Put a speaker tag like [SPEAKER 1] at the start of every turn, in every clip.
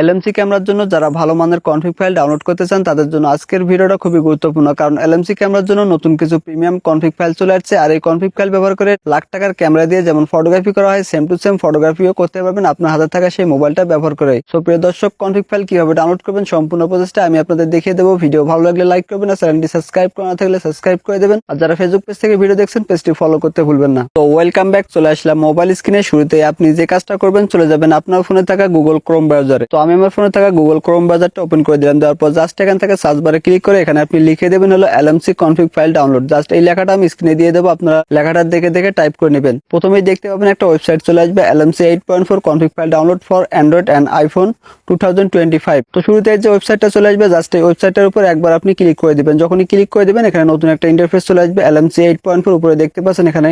[SPEAKER 1] LMC ক্যামেরার জন্য যারা ভালো মানের কনফিগ ফাইল ডাউনলোড করতে চান, তাদের জন্য আজকের ভিডিওটা খুবই গুরুত্বপূর্ণ। কারণ এলএমসি ক্যামেরার জন্য নতুন কিছু প্রিমিয়াম কনফিগ ফাইল চলে আসছে, আর এই কনফিগ ফাইল ব্যবহার করে লাখ টাকার ক্যামেরা দিয়ে যেমন ফটোগ্রাফি করা হয় সেম টু সেম ফটোগ্রাফিও করতে পারবেন আপনার হাতে থাকা সেই মোবাইলটা ব্যবহার করে। সো প্রিয় দর্শক কনফিগ ফাইল কীভাবে ডাউনলোড করবেন, সম্পূর্ণ প্রসেসটা আমি আপনাদের দেখিয়ে দেবো। ভিডিও ভালো লাগলে লাইক করবেন, আর চ্যানেলটি সাবস্ক্রাইব করা না থাকলে সাবস্ক্রাইব করে দেবেন। আর যারা ফেসবুক পেজ থেকে ভিডিও দেখছেন পেজটি ফলো করতে ভুলবেন না। তো ওয়েলকাম ব্যাক চলে আসলাম মোবাইল স্ক্রিনে শুরুতে আপনি যে কাজটা করবেন, চলে যাবেন আপনার ফোনে থাকা গুগল ক্রোম ব্রাউজারে তো আমি আমার ফোনে থাকা গুগল ক্রোম ব্রাউজারটা ওপেন করে দিলাম। দেওয়ার পর জাস্ট এখান থেকে সার্চ বারে ক্লিক করে এখানে আপনি লিখে দেবেন হলো LMC config file download just এই লেখাটা আমি স্ক্রিনে দিয়ে দেবো, আপনারা লেখাটা দেখে দেখে টাইপ করে নেবেন। প্রথমেই দেখতে পাবেন একটা ওয়েবসাইট চলে আসবে LMC eight point four config file download for Android and iPhone two thousand twenty five তো শুরুতে যে ওয়েবসাইটটা চলে আসবে জাস্ট এই ওয়েবসাইটের উপর একবার আপনি ক্লিক করে দিবেন। যখনই ক্লিক করে দিবেন, এখানে নতুন একটা ইন্টারফেস চলে আসবে এলএমসি এইট পয়েন্ট ফোর উপরে দেখতে পাচ্ছেন এখানে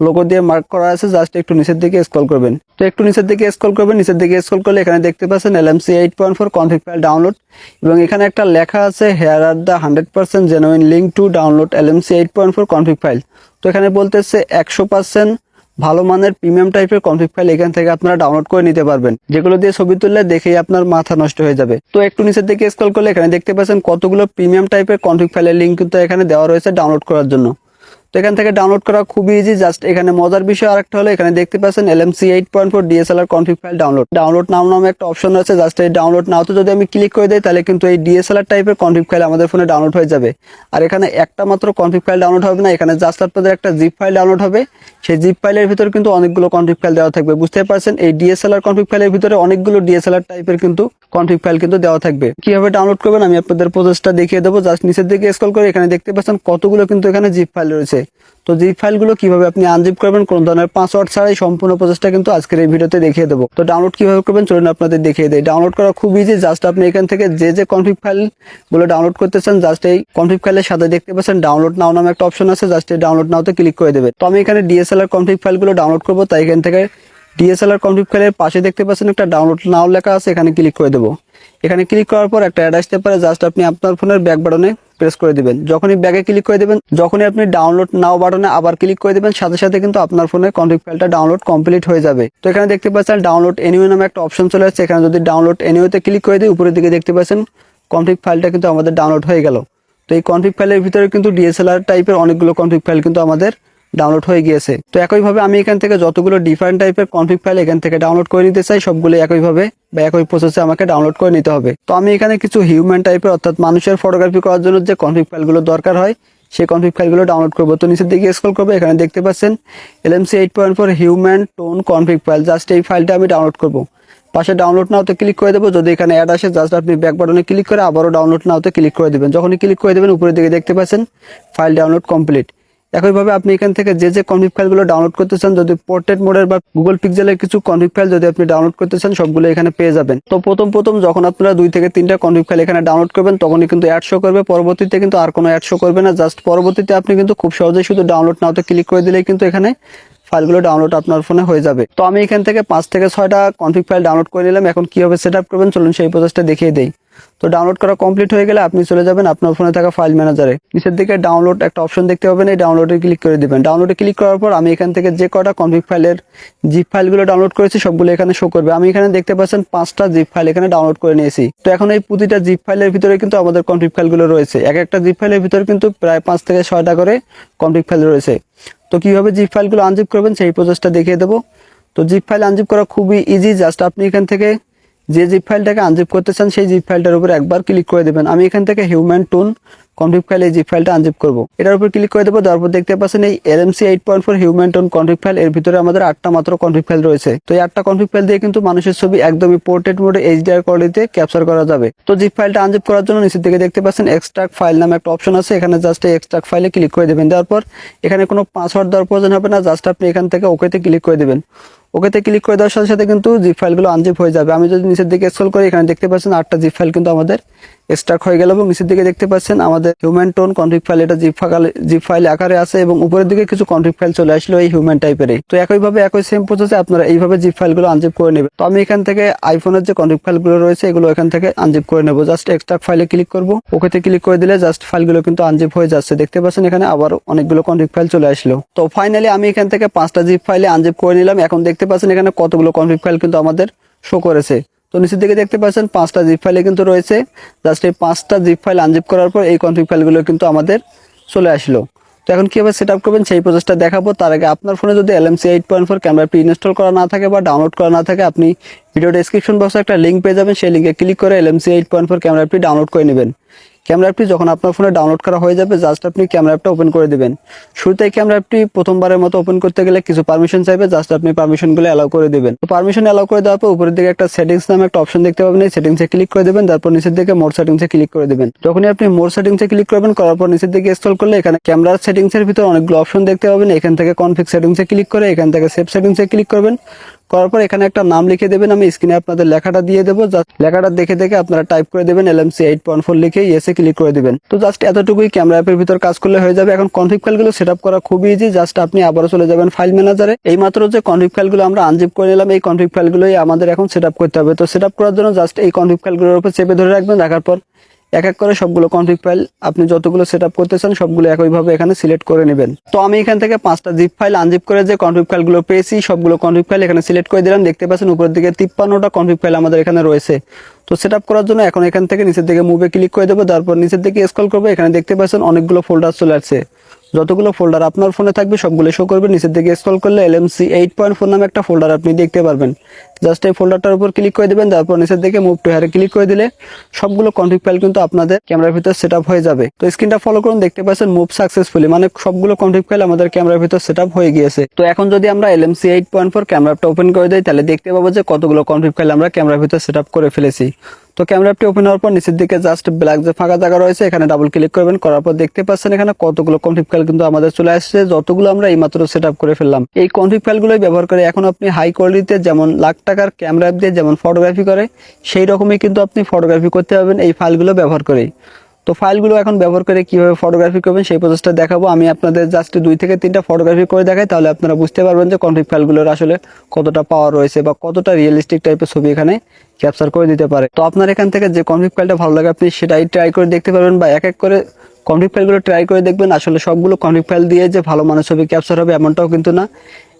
[SPEAKER 1] লোগো দিয়ে মার্ক করা আছে জাস্ট একটু নিচের দিকে স্ক্রল করবেন। তো একটু নিচের দিকে স্ক্রল করবেন, নিচের দিকে স্ক্রল করলে এখানে দেখতে পাচ্ছেন LMC eight point four config file download এবং এখানে একটা লেখা আছে here are the hundred percent genuine link to download LMC eight point four config file তো এখানে বলতেছে একশো পার্সেন্ট ভালো মানের প্রিমিয়াম টাইপের কনফিগ ফাইল এখান থেকে আপনারা ডাউনলোড করে নিতে পারবেন। যেগুলো দিয়ে ছবি তুললে দেখেই আপনার মাথা নষ্ট হয়ে যাবে। তো একটু নিচের দিকে স্ক্রল করলে এখানে দেখতে পাচ্ছেন কতগুলো প্রিমিয়াম টাইপের কনফিগ ফাইলের লিঙ্ক কিন্তু এখানে দেওয়া রয়েছে ডাউনলোড করার জন্য। তো এখান থেকে ডাউনলোড করা খুবই ইজি জাস্ট এখানে মজার বিষয় আরেকটা হলো, এখানে দেখতে পাচ্ছেন LMC eight point four DSLR config file download download now নামে একটা অপশন আছে জাস্ট এই ডাউনলোড নাওতে যদি আমি ক্লিক করে দিই, তাহলে কিন্তু এই ডিএসএলআর টাইপের কনফিগ ফাইল আমাদের ফোনে ডাউনলোড হয়ে যাবে। আর এখানে একটা মাত্র কনফিগ ফাইল ডাউনলোড হবে না, এখানে জাস্ট আপনাদের একটা জিপ ফাইল ডাউনলোড হবে। সেই জিপ ফাইলের ভিতরে কিন্তু অনেকগুলো কনফিগ ফাইল দেওয়া থাকবে। বুঝতে পারছেন, এই ডিএসএলআর কনফিগ ফাইলের ভিতরে অনেকগুলো ডিএসএলআর টাইপের কিন্তু কনফিগ ফাইল কিন্তু দেওয়া থাকবে। কীভাবে ডাউনলোড করবেন আমি আপনাদের প্রসেসটা দেখিয়ে দেবো। জাস্ট নিচের দিকে স্ক্রল করে এখানে দেখতে পাচ্ছেন কতগুলো কিন্তু এখানে জিপ ফাইল রয়েছে। তো জিপ ফাইলগুলো কীভাবে আপনি আনজিপ করবেন, কোন ধরনের পাসওয়ার্ড ছাড়াই সম্পূর্ণ প্রসেসটা কিন্তু আজকের এই ভিডিওতে দেখিয়ে দেবো। তো ডাউনলোড কীভাবে করবেন চলুন আপনাদের দেখিয়ে দেয় ডাউনলোড করা খুব ইজি জাস্ট আপনি এখান থেকে যে যে কনফিগ ফাইলগুলো ডাউনলোড করতে চান জাস্ট এই কনফিগ ফাইলের সাথে দেখতে পাচ্ছেন ডাউনলোড নাও নামে একটা অপশন আছে জাস্ট এই ডাউনলোড নাওতে ক্লিক করে দেবে। তো আমি এখানে ডিএসএলআর কনফিগ ফাইলগুলো ডাউনলোড করব, তাই এখান থেকে ডিএসএলআর কনফিগ ফাইলের পাশে দেখতে পাচ্ছেন একটা ডাউনলোড নাও লেখা আছে, এখানে ক্লিক করে দেবো। এখানে ক্লিক করার পর একটা অ্যাড আসতে পারে জাস্ট আপনি আপনার ফোনের ব্যাক বাটনে প্রেস করে দিবেন। যখনই ব্যাগে ক্লিক করে দেবেন, যখনই আপনি ডাউনলোড নাও বাটনে আবার ক্লিক করে দিবেন, সাথে সাথে কিন্তু আপনার ফোনে কনফিগ ফাইলটা ডাউনলোড কমপ্লিট হয়ে যাবে। তো এখানে দেখতে পাচ্ছেন ডাউনলোড এনিও নামে একটা অপশন চলে আসছে। এখানে যদি ডাউনলোড এনিওতে ক্লিক করে দিই, উপরের দিকে দেখতে পাচ্ছেন কনফিগ ফাইলটা কিন্তু আমাদের ডাউনলোড হয়ে গেল। তো এই কনফিগ ফাইলের ভিতরে কিন্তু ডিএসএলআর টাইপের অনেকগুলো কনফিগ ফাইল কিন্তু আমাদের ডাউনলোড হয়ে গিয়েছে। তো একইভাবে আমি এখান থেকে যতগুলো ডিফারেন্ট টাইপের কনফিগ ফাইল এখান থেকে ডাউনলোড করে নিতে চাই, সবগুলো একইভাবে বা একই প্রসেসে আমাকে ডাউনলোড করে নিতে হবে। তো আমি এখানে কিছু হিউম্যান টাইপের অর্থাৎ মানুষের ফটোগ্রাফি করার জন্য যে কনফিগ ফাইলগুলো দরকার হয়, সেই কনফিগ ফাইলগুলো ডাউনলোড করব। তো নিচের দিকে স্ক্রল করব, এখানে দেখতে পাচ্ছেন LMC eight point four human tone config file just এই ফাইলটা আমি ডাউনলোড করব। পাশে ডাউনলোড নাওতে ক্লিক করে দেবো, যদি এখানে অ্যাড আসে জাস্ট আপনি ব্যাক বাটনে ক্লিক করে আবারও ডাউনলোড নাওতে ক্লিক করে দেবেন। যখনই ক্লিক করে দেবেন, উপরের দিকে দেখতে পাচ্ছেন ফাইল ডাউনলোড কমপ্লিট একইভাবে আপনি এখান থেকে যে যে কনফিগ ফাইলগুলো ডাউনলোড করতে চান, যদি পোর্ট্রেট মোডের বা গুগল পিক্সেলের কিছু কনফিগ ফাইল যদি আপনি ডাউনলোড করতে চান, সবগুলো এখানে পেয়ে যাবেন। তো প্রথম প্রথম যখন আপনারা দুই থেকে তিনটা কনফিগ ফাইল এখানে ডাউনলোড করবেন, তখনই কিন্তু অ্যাড শো করবে। পরবর্তীতে কিন্তু আর কোনো অ্যাড শো করবে না। জাস্ট পরবর্তীতে আপনি কিন্তু খুব সহজেই শুধু ডাউনলোড নাওতে ক্লিক করে দিলেই কিন্তু এখানে ফাইলগুলো ডাউনলোড আপনার ফোনে হয়ে যাবে। তো আমি এখান থেকে পাঁচ থেকে ছয়টা কনফিগ ফাইল ডাউনলোড করে নিলাম। এখন কীভাবে সেট আপ করবেন, চলুন সেই প্রসেসটা দেখিয়ে দেই। তো ডাউনলোড করা কমপ্লিট হয়ে গেলে আপনি চলে যাবেন আপনার ফোনে থাকা ফাইল ম্যানেজারে নিচের দিকে ডাউনলোড একটা অপশন দেখতে পাবেন, এই ডাউনলোডে ক্লিক করে দিবেন। ডাউনলোডে ক্লিক করার পর আমি এখান থেকে যে কটা কনফিগ ফাইলের জিপ ফাইলগুলো ডাউনলোড করেছি সবগুলো এখানে শো করবে। আমি এখানে দেখতে পাচ্ছেন পাঁচটা জিপ ফাইল এখানে ডাউনলোড করে নিয়েছি। তো এখন এই প্রতিটা জিপ ফাইলের ভিতরে কিন্তু আমাদের কনফিগ ফাইলগুলো রয়েছে। এক একটা জিপ ফাইলের ভিতরে কিন্তু প্রায় পাঁচ থেকে ছয়টা করে কনফিগ ফাইল রয়েছে। তো কীভাবে জিপ ফাইলগুলো আনজিপ করবেন সেই প্রসেসটা দেখিয়ে দেবো। তো জিপ ফাইল আনজিপ করা খুবই ইজি জাস্ট আপনি এখান থেকে যে জিপ ফাইলটাকে আনজিপ করতে চান, সেই জিপ ফাইলটার উপর একবার ক্লিক করে দেবেন। আমি এখান থেকে হিউম্যান টোন কনফিগ ফাইল এই জিপ ফাইলটা আনজিপ করব। এটার উপর ক্লিক করে দেবো তারপর দেখতে পাচ্ছেন এই LMC eight point four human tone config file এর ভিতরে আমাদের আটটা মাত্র কনফিগ ফাইল রয়েছে। তো এই আটটা কনফিগ ফাইল দিয়ে কিন্তু মানুষের ছবি একদমই পোর্ট্রেট মোডে এইচডিআর কোয়ালিটিতে ক্যাপচার করা যাবে। তো জিপ ফাইলটা আনজিপ করার জন্য নিচের দিকে দেখতে পাচ্ছেন এক্সট্রাক্ট ফাইল নামে একটা অপশন আছে, এখানে জাস্ট এই এক্সট্রাক্ট ফাইলে ক্লিক করে দেবেন। দেওয়ার পর এখানে কোনো পাসওয়ার্ড দেওয়ার প্রয়োজন হবে না জাস্ট আপনি এখান থেকে ওকেতে ক্লিক করে দেবেন। ওকেতে ক্লিক করে দেওয়ার সাথে সাথে কিন্তু জিপ ফাইলগুলো আনজিপ হয়ে যাবে। আমি যদি নিচের দিকে স্ক্রল করি, এখানে দেখতে পাচ্ছেন আটটা জিপ ফাইল কিন্তু আমাদের স্টার্ট হয়ে গেল এবং নিচের দিকে দেখতে পাচ্ছেন আমাদের হিউম্যান টোন কনফিগ ফাইল এটা জিপ ফাইল জিপ ফাইল আকারে আছে এবং উপরের দিকে কিছু কনফিগ ফাইল চলে আসলো এই হিউম্যান টাইপের তো একইভাবে একই সেম প্রসেসে আপনারা এইভাবে জিপ ফাইলগুলো আনজিপ করে নেবেন। তো আমি এখান থেকে আইফোনের যে কনফিগ ফাইলগুলো রয়েছে, এগুলো এখান থেকে আনজিপ করে নেব। জাস্ট এক্সট্রাক্ট ফাইলে ক্লিক করব। ওকেতে ক্লিক করে দিলে জাস্ট ফাইলগুলো কিন্তু আনজিপ হয়ে যাচ্ছে। দেখতে পাচ্ছেন এখানে আবার অনেকগুলো কনফিগ ফাইল চলে আসলো। তো ফাইনালি আমি এখান থেকে পাঁচটা জিপ ফাইলে আনজিপ করে নিলাম। এখন দেখতে পাচ্ছেন এখানে কতগুলো কনফিগ ফাইল কিন্তু আমাদের শো করেছে। তো নিচের দিকে দেখতে পাচ্ছেন পাঁচটা জিপ ফাইলে কিন্তু রয়েছে। জাস্ট এই পাঁচটা জিপ ফাইল আনজিপ করার পর এই কনফিগ ফাইলগুলো কিন্তু আমাদের চলে আসলো। তো এখন কীভাবে সেট আপ করবেন সেই প্রসেসটা দেখাবো। তার আগে আপনার ফোনে যদি LMC eight point four camera pre install করা না থাকে বা ডাউনলোড করা না থাকে, আপনি ভিডিও ডেসক্রিপশন বক্সে একটা লিঙ্ক পেয়ে যাবেন। সেই লিঙ্কে ক্লিক করে LMC eight point four camera pre download করে নেবেন। ক্যামেরা অ্যাপটি যখন আপনার ফোনে ডাউনলোড করা হয়ে যাবে জাস্ট আপনি ক্যামেরা অ্যাপটা ওপেন করে দেবেন। শুরুতে ক্যামেরা অ্যাপটি প্রথমবারের মতো ওপেন করতে গেলে কিছু পারমিশন চাইবে জাস্ট আপনি পারমিশনগুলো অ্যালাউ করে দিবেন। তো পারমিশন অ্যালাউ করে দেওয়ার পর উপরের দিকে একটা সেটিংস নামে একটা অপশন দেখতে পাবেন, এই সেটিংসে ক্লিক করে দেবেন, তারপর নিচের দিকে মোর সেটিংসে ক্লিক করে দেবেন। যখনই আপনি মোর সেটিংসে ক্লিক করবেন, করার পর নিচের দিকে স্ক্রল করলে এখানে ক্যামেরার সেটিংসের ভিতর অনেকগুলো অপশন দেখতে পাবেন। এখান থেকে কনফিগ সেটিংসে ক্লিক করে, এখান থেকে সেভ সেটিংসে ক্লিক করবেন। করার পর এখানে একটা নাম লিখে দেবেন, আমি স্ক্রিনে আপনাদের লেখাটা দিয়ে দেবো। লেখাটা দেখে দেখে আপনারা টাইপ করে দেবেন এলএমসি এইট পয়েন্ট ফোর লিখে ইয়েসে ক্লিক করে দিবেন। তো জাস্ট এতটুকুই ক্যামেরা অ্যাপের ভিতর কাজ করলে হয়ে যাবে। এখন কনফিগ ফাইলগুলো সেট আপ করা খুবই ইজি জাস্ট আপনি আবারও চলে যাবেন ফাইল ম্যানেজারে এই মাত্র যে কনফিগ ফাইলগুলো আমরা আনজিপ করে নিলাম, এই কনফিগ ফাইলগুলোই আমাদের এখন সেট আপ করতে হবে। তো সেট আপ করার জন্য জাস্ট এই কনফিগ ফাইলগুলোর উপর চেপে ধরে রাখবেন রাখার পর এক এক করে সবগুলো কনফিগ ফাইল আপনি যতগুলো সেট আপ করতে চান, সবগুলো একইভাবে এখানে সিলেক্ট করে নেবেন। তো আমি এখান থেকে পাঁচটা জিপ ফাইল আনজিপ করে যে কনফিগ ফাইলগুলো পেয়েছি, সবগুলো কনফিগ ফাইল এখানে সিলেক্ট করে দিলাম। দেখতে পাচ্ছেন উপরের দিকে তিপ্পান্নটা কনফিগ ফাইল আমাদের এখানে রয়েছে। তো সেট করার জন্য এখন এখান থেকে নিচের দিকে মুভে ক্লিক করে দেবো, তারপর নিচের দিকে স্কল করব। এখানে দেখতে পাচ্ছেন অনেকগুলো ফোল্ডার চলে আসছে। যতগুলো ফোল্ডার আপনার ফোনে থাকবে, সবগুলো শো করবে নিচের দিকে স্ক্রল করলে এলএমসি এইট পয়েন্ট ফোর নামে একটা ফোল্ডার আপনি দেখতে পারবেন। জাস্ট এই ফোল্ডারটার উপর ক্লিক করে দেবেন, তারপর নিচের দিকে মুভ টু হারে ক্লিক করে দিলে সবগুলো কনফিগ ফাইল কিন্তু আপনাদের ক্যামেরার ভিতর সেট হয়ে যাবে। তো স্ক্রিনটা ফলো করুন, দেখতে পাচ্ছেন মুভ সাকসেসফুলি মানে সবগুলো কনফিগ ফাইল আমাদের ক্যামেরার ভিতর সেট হয়ে গিয়েছে। তো এখন যদি আমরা এলএমসি এইট পয়েন্ট ফোর ক্যামেরাটা ওপেন করে দিই, তাহলে দেখতে পাবো যে কতগুলো কনফিগ ফাইল আমরা ক্যামেরার ভিতর সেট করে ফেলেছি। তো ক্যামেরা অ্যাপটি ওপেন হওয়ার পর নিচের দিকে জাস্ট ব্ল্যাক যে ফাঁকা জায়গা রয়েছে, এখানে ডাবল ক্লিক করবেন, করার পর দেখতে পাচ্ছেন এখানে কতগুলো কনফিগ ফাইল কিন্তু আমাদের চলে আসছে, যতগুলো আমরা এইমাত্র সেট করে ফেললাম। এই কনফিগ ফাইলগুলোই ব্যবহার করে এখন আপনি হাই কোয়ালিটিতে যেমন লাখ টাকার ক্যামেরা অ্যাপ দিয়ে যেমন ফটোগ্রাফি করে সেই রকমই কিন্তু আপনি ফটোগ্রাফি করতে পারবেন এই ফাইলগুলো ব্যবহার করেই। তো ফাইলগুলো এখন ব্যবহার করে কীভাবে ফটোগ্রাফি করবেন সেই প্রসেসটা দেখাবো। আমি আপনাদের জাস্ট দুই থেকে তিনটা ফটোগ্রাফি করে দেখাই, তাহলে আপনারা বুঝতে পারবেন যে কনফিগ ফাইলগুলোর আসলে কতটা পাওয়ার রয়েছে বা কতটা রিয়েলিস্টিক টাইপের ছবি এখানে ক্যাপচার করে দিতে পারে। তো আপনার এখান থেকে যে কনফিগ ফাইলটা ভালো লাগে, আপনি সেটাই ট্রাই করে দেখতে পারবেন বা এক এক করে কনফিগ ফাইলগুলো ট্রাই করে দেখবেন। আসলে সবগুলো কনফিগ ফাইল দিয়ে যে ভালো মানের ছবি ক্যাপচার হবে, এমনটাও কিন্তু না।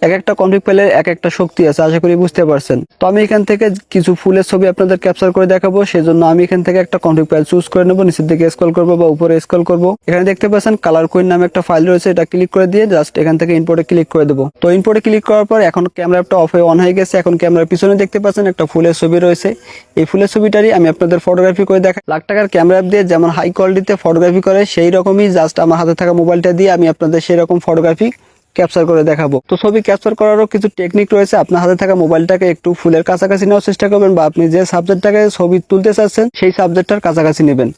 [SPEAKER 1] এক একটা কনফিগ ফাইলের এক একটা শক্তি আছে, আশা করি বুঝতে পারছেন। তো আমি এখান থেকে কিছু ফুলের ছবি আপনাদের ক্যাপচার করে দেখাবো, সেজন্য আমি এখান থেকে একটা কনফিগ ফাইল চুজ করে নেব, নিচের দিকে স্ক্রল করব বা উপরে স্ক্রল করব। এখানে দেখতে পাচ্ছেন কালার কুইন নামে একটা ফাইল রয়েছে, এটা ক্লিক করে দিয়ে জাস্ট এখান থেকে ইম্পোর্টে ক্লিক করে দেবো। তো ইম্পোর্টে ক্লিক করার পর এখন ক্যামেরা অফ হয়ে অন হয়ে গেছে, এখন ক্যামেরার পিছনে দেখতে পাচ্ছেন একটা ফুলের ছবি রয়েছে। এই ফুলের ছবিটারই আমি আপনাদের ফটোগ্রাফি করে দেখা লাখ টাকার ক্যামেরা দিয়ে যেমন হাই কোয়ালিটিতে ফটোগ্রাফি করে, সেই রকমই জাস্ট আমার হাতে থাকা মোবাইলটা দিয়ে আমি আপনাদের সেই রকম ফটোগ্রাফি ক্যাপচার করে দেখাবো। তো ছবি ক্যাপচার করারও কিছু টেকনিক রয়েছে। আপনার হাতে থাকা মোবাইলটাকে একটু ফুলের কাছাকাছি নেওয়ার চেষ্টা করবেন বা আপনি যে সাবজেক্টটাকে ছবি তুলতে চাচ্ছেন, সেই সাবজেক্টটার কাছাকাছি নেবেন।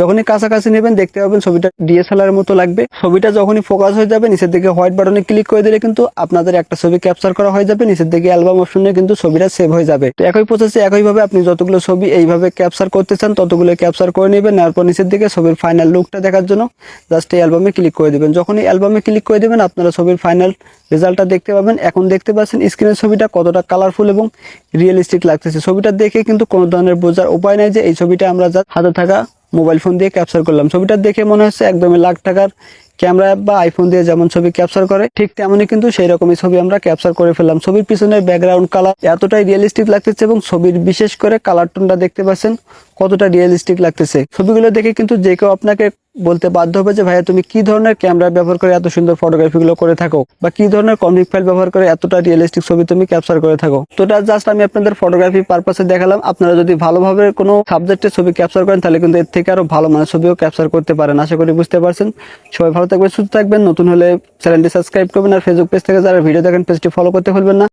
[SPEAKER 1] যখনই কাছাকাছি নেবেন, দেখতে পাবেন ছবিটা ডিএসএলআর মতো লাগবে। ছবিটা যখনই ফোকাস হয়ে যাবে, নিচের দিকে হোয়াইট বাটনে ক্লিক করে দিলে কিন্তু আপনাদের একটা ছবি ক্যাপচার করা হয়ে যাবে। নিচের দিকে অ্যালবাম অপশনে কিন্তু ছবিটা সেভ হয়ে যাবে। তো একই প্রসেসে একইভাবে আপনি যতগুলো ছবি এইভাবে ক্যাপচার করতে চান, ততগুলো ক্যাপচার করে নেবেন। নেওয়ার পর নিচের দিকে ছবির ফাইনাল লুকটা দেখার জন্য জাস্ট এই অ্যালবামে ক্লিক করে দেবেন। যখনই অ্যালবামে ক্লিক করে দেবেন, আপনারা ছবির ফাইনাল রেজাল্টটা দেখতে পাবেন। এখন দেখতে পাচ্ছেন স্ক্রিনের ছবিটা কতটা কালারফুল এবং রিয়েলিস্টিক লাগতেছে। ছবিটা দেখে কিন্তু কোনো ধরনের বোঝার উপায় নাই যে এই ছবিটা আমরা যা হাতে থাকা মোবাইল ফোন দিয়ে ক্যাপচার করলাম। ছবিটা দেখে মনে হচ্ছে একদমই লাখ টাকার ক্যামেরা বা আইফোন দিয়ে যেমন ছবি ক্যাপচার করে, ঠিক তেমনই কিন্তু সেই রকমই ছবি আমরা ক্যাপচার করে ফেললাম। ছবির পিছনের ব্যাকগ্রাউন্ড কালার এতটাই রিয়েলিস্টিক লাগতেছে এবং ছবির বিশেষ করে কালার টোনটা দেখতে পাচ্ছেন কতটা রিয়েলিস্টিক লাগতেছে। ছবিগুলো দেখে কিন্তু যে কেউ আপনাকে বলতে বাধ্য হবে যে, ভাইয়া, তুমি কি ধরনের ক্যামেরা ব্যবহার করে এত সুন্দর ফটোগ্রাফিগুলো করে থাকো? বা কি ধরনের কমিক ফাইল ব্যবহার করে এতটা রিয়েলিস্টিক ছবি তুমি ক্যাপচার করে থাকো? তো এটা জাস্ট আমি আপনাদের ফটোগ্রাফি পারপাসে দেখালাম। আপনারা যদি ভালোভাবে কোনো সাবজেক্টের ছবি ক্যাপচার করেন, তাহলে কিন্তু এর থেকে আরও ভালো মানের ছবিও ক্যাপচার করতে পারেন। আশা করি বুঝতে পারছেন। সবাই ভালো থাকবেন, সুস্থ থাকবেন। নতুন হলে চ্যানেলটি সাবস্ক্রাইব করবেন আর ফেসবুক পেজ থেকে যারা ভিডিও দেখেন পেজটি ফলো করতে ভুলবেন না।